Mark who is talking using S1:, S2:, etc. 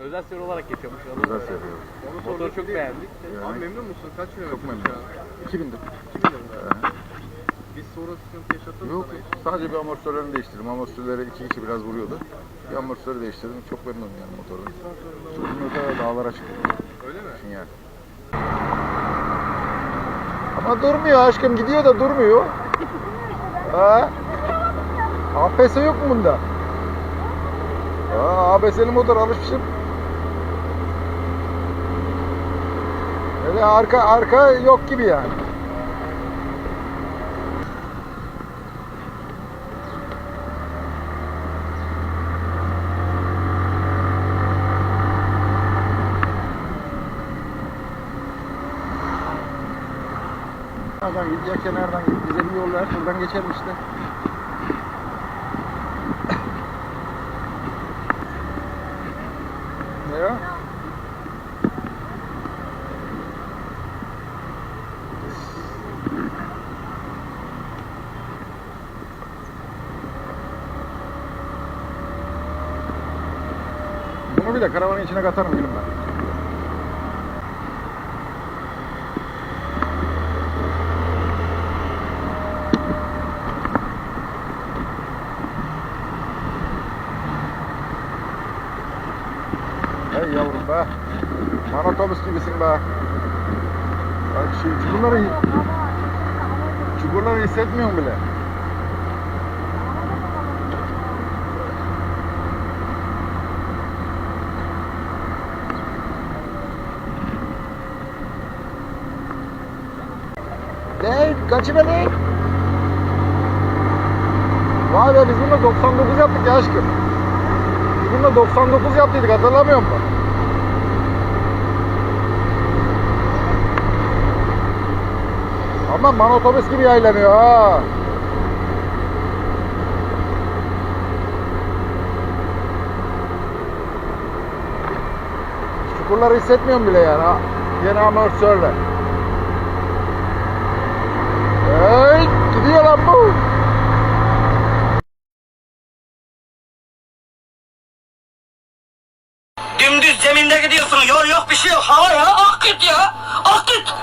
S1: Özel seri olarak geçiyormuş.
S2: Güzel seviyor.
S1: Motoru çok beğendik.
S2: Yani
S3: Abi memnun musun? Kaç kilometre?
S2: çok memnunum. 2000'dir.
S3: 2000 lira. Biz sonra sıkıntı yaşattın mı
S2: Yok sadece bir amortisörlerini değiştirdim. Amortisörleri iki kişi biraz vuruyordu. Bir amortisörü değiştirdim. Çok memnunum yani motorun. Uzun öte dağlara çıktım.
S3: Öyle mi?
S2: Yani. Ama durmuyor aşkım gidiyor da durmuyor. Ha? APS yok mu bunda? Aa, ABS'li motor alışmışım. Öyle arka arka yok gibi yani. Nereden ya kenardan git. Bize bir yol. Buradan geçelim işte. Ne ya? Bunu bir de karavanın içine katarım gülüm ben. Hey yavrum be. Manotobüs gibisin be. Bak şu çukurları, çukurları hissetmiyorum bile. Ne? Kaçı be ne? Vay be biz bununla 99 yaptık ya aşkım. Biz bununla 99 yaptıydık hatırlamıyor musun? Ama manotobüs gibi yaylanıyor ha. Çukurları hissetmiyorum bile yani. Yeni amortisörle. Hey, gidiyor lan bu.
S4: Dümdüz zeminde gidiyorsun. Yol yok bir şey yok. Hava ya. Ak git ya. Ak git.